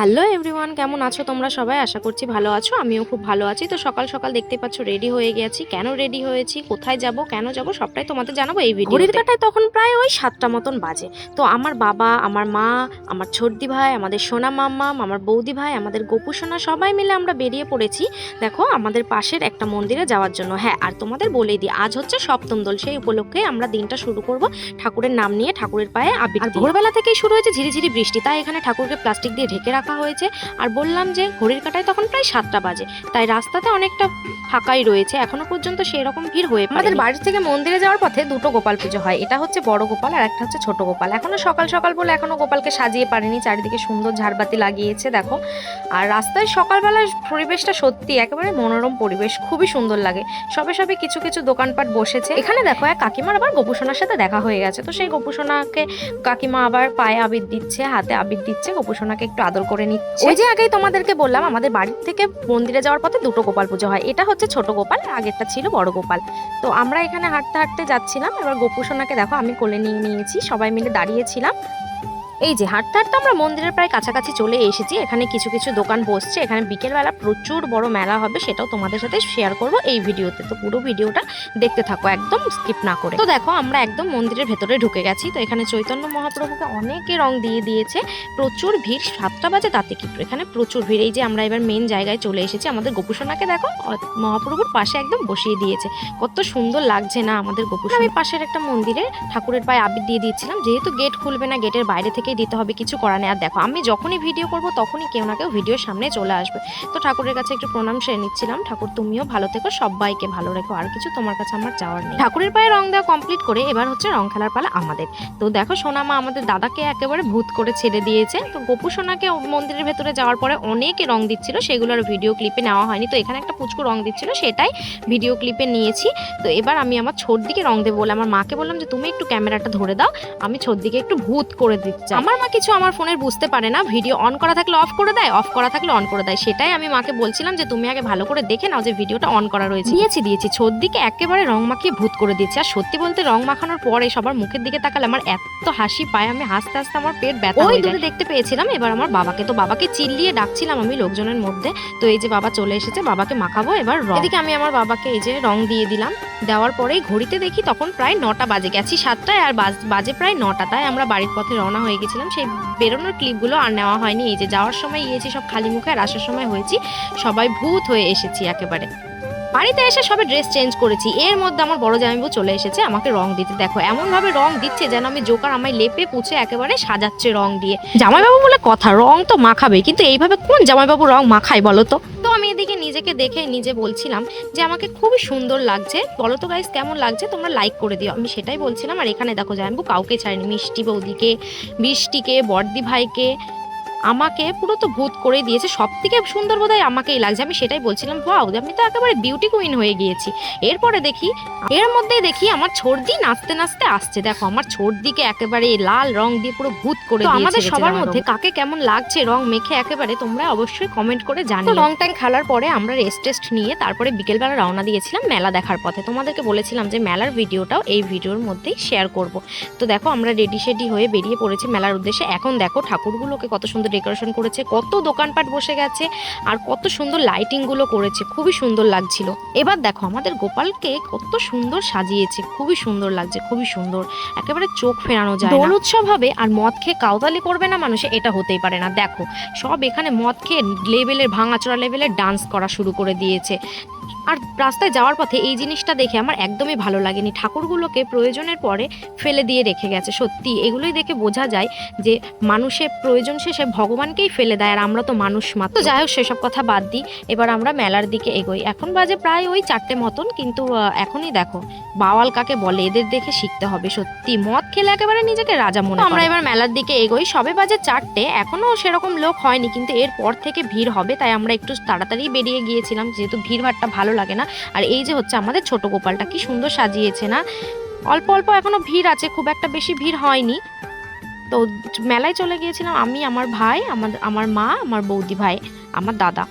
Hello everyone কেমন আছো তোমরা সবাই? আশা করছি ভালো আছো আমিও খুব ভালো আছি। তো সকাল সকাল দেখতে পাচ্ছ রেডি হয়ে গেছি। কেন রেডি হয়েছি? কোথায় যাব? কেন যাব? সবটাই তোমাদের জানাব এই ভিডিও ঘড়ির কাটায় তখন প্রায় ওই সাতটা মতন বাজে। তো আমার বাবা আমার মা আমার ছোটদি ভাই আমাদের সোনা মাম্মাম আমার বৌদি ভাই আমাদের গোপু সোনা সবাই মিলে আমরা বেরিয়ে পড়েছি দেখো আমাদের পাশের একটা মন্দিরে যাওয়ার জন্য। হ্যাঁ আর তোমাদের বলেই দিই আজ হচ্ছে সপ্তম দোল সেই উপলক্ষে আমরা দিনটা শুরু করব ঠাকুরের নাম নিয়ে ঠাকুরের পায়ে আবির ভোরবেলা থেকেই শুরু হয়েছে ঝিরিঝিরি বৃষ্টি তাই এখানে ঠাকুরকে প্লাস্টিক দিয়ে ঢেকে রাখা হয়েছে। আর বললাম যে, ঘড়ির কাটায় তখন প্রায় সাতটা বাজে। তাই রাস্তাতে অনেকটা ফাঁকাই রয়েছে। এখনও পর্যন্ত সেই রকম ভিড় হয়ে আমাদের বাড়ি থেকে মন্দিরে যাওয়ার পথে দুটো গোপাল পুজো হয়। এটা হচ্ছে বড় গোপাল আর একটা হচ্ছে ছোট গোপাল। এখনও সকাল সকাল বলে এখনও গোপালকে সাজিয়ে পারেনি। চারিদিকে সুন্দর ঝাড়বাতি লাগিয়েছে, দেখো। আর রাস্তায় সকালবেলার পরিবেশটা সত্যি একেবারে মনোরম পরিবেশ। খুবই সুন্দর লাগে। সবে সবে কিছু কিছু দোকানপাট বসেছে। এখানে দেখো, এক কাকিমার আবার গোপুসোনার সাথে দেখা হয়ে গেছে। তো সেই গোপুসোনাকে কাকিমা আবার পায়ে আবির দিচ্ছে, হাতে আবির দিচ্ছে। গোপুসোনাকে একটু আদর করে নিচ্ছে। ওই যে আগেই তোমাদেরকে বললাম, আমাদের বাড়ি থেকে মন্দিরে যাওয়ার পথে দুটো গোপাল পুজো হয়। এটা হচ্ছে ছোট গোপাল আগেরটা ছিল বড় গোপাল। তো আমরা এখানে হাঁটতে হাঁটতে যাচ্ছিলাম, এবার গোপুসোনাকে দেখো আমি কোলে নিয়ে নিয়েছি, সবাই মিলে দাঁড়িয়েছিলাম এই যে হাঁটতে হাঁটতে আমরা মন্দিরের প্রায় কাছাকাছি চলে এসেছি। এখানে কিছু কিছু দোকান বসছে। এখানে বিকেলবেলা প্রচুর বড় মেলা হবে, সেটাও তোমাদের সাথে শেয়ার করব এই ভিডিওতে। তো পুরো ভিডিওটা দেখতে থাকো, একদম স্কিপ না করে। তো দেখো, আমরা একদম মন্দিরের ভেতরে ঢুকে গেছি। তো এখানে চৈতন্য মহাপ্রভুকে অনেকে রং দিয়ে দিয়েছে। প্রচুর ভিড়, সাতটা বাজে তাতে কি এখানে প্রচুর ভিড়। এই যে আমরা এবার মেন জায়গায় চলে এসেছি, আমাদের গোপুসোনাকে দেখো মহাপ্রভুর পাশে একদম বসিয়ে দিয়েছে। কত সুন্দর লাগছে না আমাদের গোপুসোনা। আমি পাশের একটা মন্দিরে ঠাকুরের পায়ে আবির দিয়ে দিয়েছিলাম। যেহেতু গেট খুলবে না গেটের বাইরে থেকেই দিতে হবে, কিছু করার নেই। আর দেখো, আমি যখনই ভিডিও করব, তখনই কেউ না কেউ ভিডিওর সামনে চলে আসবে। তো ঠাকুরের কাছে একটু প্রণাম সেরে নিচ্ছিলাম। ঠাকুর, তুমিও ভালো থেকো, সবাইকে ভালো রেখো। আর কিছু তোমার কাছে আমার চাওয়ার নেই। ঠাকুরের পায়ে রং দেওয়া কমপ্লিট করে এবার হচ্ছে রং খেলার পালা আমাদের। তো দেখো, সোনামা আমাদের দাদাকে একেবারে ভূত করে ছেড়ে দিয়েছে। তো গোপু সোনাকে মন্দিরের ভেতরে যাওয়ার পরে অনেকে রং দিচ্ছিল সেগুলো আর ভিডিও ক্লিপে নেওয়া হয়নি। তো এখানে একটা পুচকু রং দিচ্ছিল, সেটাই ভিডিও ক্লিপে নিয়েছি। তো এবার আমি আমার ছোট দিকে রং দেবো বলে আমার মাকে বললাম যে, তুমি একটু ক্যামেরাটা ধরে দাও। আমি ছোট দিকে একটু ভূত করে দিচ্ছি। আমার মা কিছু আমার ফোনের বুঝতে পারে না। ভিডিও অন করা থাকলে অফ করে দেয় অফ করা থাকলে অন করে দেয়। সেটাই আমি মাকে বলছিলাম যে তুমি আগে ভালো করে দেখে নাও যে ভিডিওটা অন করা রয়েছে। দিয়েছি দিয়েছি। ছোট দিকে একেবারে রং মাখিয়ে ভূত করে দিয়েছি। আর সত্যি বলতে রং মাখানোর পরে সবার মুখের দিকে তাকালে আমার এত হাসি পায় আমি হাসতে হাসতে আমার পেট ব্যথা ওই দূরে দেখতে পেয়েছিলাম। এবার আমার বাবাকে তো বাবাকে চিল্লিয়ে ডাকছিলাম আমি লোকজনের মধ্যে। তো এই যে বাবা চলে এসেছে বাবাকে মাখাবো এবার রং। এদিকে আমি আমার বাবাকে এই যে রং দিয়ে দিলাম। দেওয়ার পরেই ঘড়িতে দেখি তখন প্রায় নটা বাজে। গেছি সাতটায় আর বাজে প্রায় নটা। তাই আমরা বাড়ির পথে রওনা হয়ে গেছিলাম সেই বেরোনোর ক্লিপগুলো আর নেওয়া হয়নি। এই যে যাওয়ার সময় গিয়েছি, সব খালি মুখে আর আসার সময় হয়েছি। সবাই ভূত হয়ে এসেছি একেবারে। বাড়িতে এসে সবে ড্রেস চেঞ্জ করেছি। এর মধ্যে আমার বড় জামাইবু চলে এসেছে, আমাকে রং দিতে। দেখো এমন ভাবে রং দিচ্ছে যেন আমি জোকার আমায় লেপে পুছে একেবারে সাজাচ্ছে রং দিয়ে। জামাইবাবু বলে কথা, রং তো মাখাবে কিন্তু এইভাবে কোন জামাইবাবু রং মাখায় বলো তো? আমি এদিকে নিজেকে দেখে নিজে বলছিলাম যে আমাকে খুবই সুন্দর লাগছে। বলো তো গাইস কেমন লাগছে? তোমরা লাইক করে দিও। আমি সেটাই বলছিলাম, আর এখানে দেখো জামাইবাবু কাউকে ছাড়িনি। মিষ্টি বৌদিকে বৃষ্টিকে বর্দি ভাইকে আমাকে পুরো তো ভূত করে দিয়েছে। সব থেকে সুন্দর বোধহয় আমাকেই লাগছে। আমি সেটাই বলছিলাম ওয়াও আমি তো একেবারে বিউটি কুইন হয়ে গিয়েছি। এরপরে দেখি এর মধ্যেই দেখি আমার ছর্দি নাচতে নাচতে আসছে। দেখো আমার ছর্দিকে একেবারে লাল রং দিয়ে পুরো ভূত করে আমাদের সবার মধ্যে কাকে কেমন লাগছে রং মেখে একেবারে তোমরা অবশ্যই কমেন্ট করে জানো রং ট্যাং খেলার পরে আমরা রেস্ট টেস্ট নিয়ে তারপরে বিকেলবেলা রওনা দিয়েছিলাম মেলা দেখার পথে। তোমাদেরকে বলেছিলাম যে মেলার ভিডিওটাও এই ভিডিওর মধ্যেই শেয়ার করব। তো দেখো আমরা রেডি শেডি হয়ে বেরিয়ে পড়েছি মেলার উদ্দেশ্যে। এখন দেখো ঠাকুরগুলোকে কত সুন্দর ডেকোরেশন করেছে, কত দোকানপাট বসে গেছে আর কত সুন্দর লাইটিংগুলো করেছে, খুবই সুন্দর লাগছিল। এবার দেখো আমাদের গোপালকে কত সুন্দর সাজিয়েছে, খুবই সুন্দর লাগছে, খুবই সুন্দর। একেবারে চোখ ফেরানো যায় দোল উৎসব হবে আর মদ খেয়ে কাউতালি করবে না মানুষে, এটা হতেই পারে না। দেখো, সব এখানে মদ খেয়ে লেভেলের ভাঙাচোরা লেভেলের ডান্স করা শুরু করে দিয়েছে। আর রাস্তায় যাওয়ার পথে এই জিনিসটা দেখে আমার একদমই ভালো লাগেনি। ঠাকুরগুলোকে প্রয়োজনের পরে ফেলে দিয়ে রেখে গেছে, সত্যি। এগুলোই দেখে বোঝা যায় যে মানুষের প্রয়োজন শেষে ভগবানকেই ফেলে দেয় আর আমরা তো মানুষ মাত্র। তো যাই হোক সেসব কথা বাদ দিই। এবার আমরা মেলার দিকে এগোই। এখন বাজে প্রায় ওই চারটে মতন কিন্তু এখনই দেখো বাওয়াল কাকে বলে? এদের দেখে শিখতে হবে। সত্যি মদ খেলে একেবারে নিজেকে রাজা মনে আমরা এবার মেলার দিকে এগোই। সবে বাজে চারটে এখনও সেরকম লোক হয়নি কিন্তু এরপর থেকে ভিড় হবে তাই আমরা একটু তাড়াতাড়ি বেরিয়ে গিয়েছিলাম। যেহেতু ভিড় ভাড়টা ভালো লাগে না। আর এই যে হচ্ছে আমাদের ছোট গোপালটা কি সুন্দর সাজিয়েছে না? অল্প অল্প এখনও ভিড় আছে খুব একটা বেশি ভিড় হয়নি। তো মেলায় চলে গিয়েছিলাম আমি, আমার ভাই, আমার আমার মা, আমার বৌদি ভাই, আমার দাদা।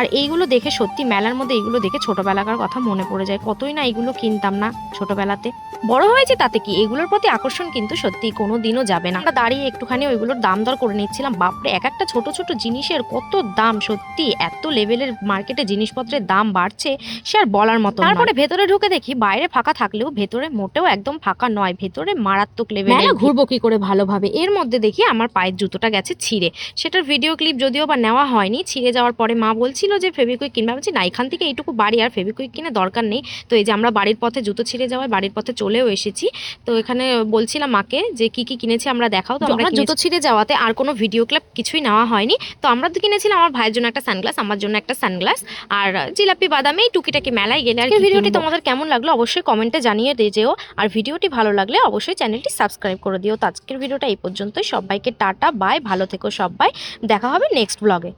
আর এইগুলো দেখে সত্যি মেলার মধ্যে এইগুলো দেখে ছোটবেলাকার কথা মনে পড়ে যায়। কতই না এগুলো কিনতাম না ছোটবেলাতে। বড় হয়েছে তাতে কি? এগুলোর প্রতি আকর্ষণ কিন্তু সত্যি কোনো দিনও যাবে না। আমরা দাঁড়িয়ে একটুখানি ওইগুলোর দাম দর করে নিচ্ছিলাম। বাপরে এক একটা ছোট ছোট জিনিসের কত দাম সত্যি? এত লেভেলের মার্কেটে জিনিসপত্রের দাম বাড়ছে সে আর বলার মতো। তারপরে ভেতরে ঢুকে দেখি বাইরে ফাঁকা থাকলেও ভেতরে মোটেও একদম ফাঁকা নয়। ভেতরে মারাত্মক লেভেলে ঘুরবো কি করে ভালোভাবে? এর মধ্যে দেখি আমার পায়ের জুতোটা গেছে ছিঁড়ে। সেটার ভিডিও ক্লিপ যদিও বা নেওয়া হয়নি ছিঁড়ে যাওয়ার পরে মা বলছিল যে ফেবিকুইক কিনবে। আমি না এখান থেকে এইটুকু বাড়ি আর ফেবিকুইক কিনে দরকার নেই। তো এই যে আমরা বাড়ির পথে জুতো ছিঁড়ে যাওয়ায় বাড়ির পথে চলেও এসেছি। তো এখানে বলছিলাম মাকে যে কি কি কিনেছি আমরা দেখাও তো আমরা জুতো ছিঁড়ে যাওয়াতে আর কোনো ভিডিও ক্লিপ কিছুই নেওয়া হয়নি। তো আমরা তো কিনেছিলাম আমার ভাইয়ের জন্য একটা সানগ্লাস আমার জন্য একটা সানগ্লাস। আর জিলাপি বাদামে টুকিটাকি মেলায় গেলে আর ভিডিওটি তোমাদের কেমন লাগল অবশ্যই কমেন্টে জানিয়ে দিয়ে যেও। আর ভিডিওটি ভালো লাগলে অবশ্যই চ্যানেলটি সাবস্ক্রাইব করে দিও। তো আজকের ভিডিওটা এই পর্যন্তই। সবাইকে টাটা বাই। ভালো থেকো সবাই। দেখা হবে নেক্সট ব্লগে।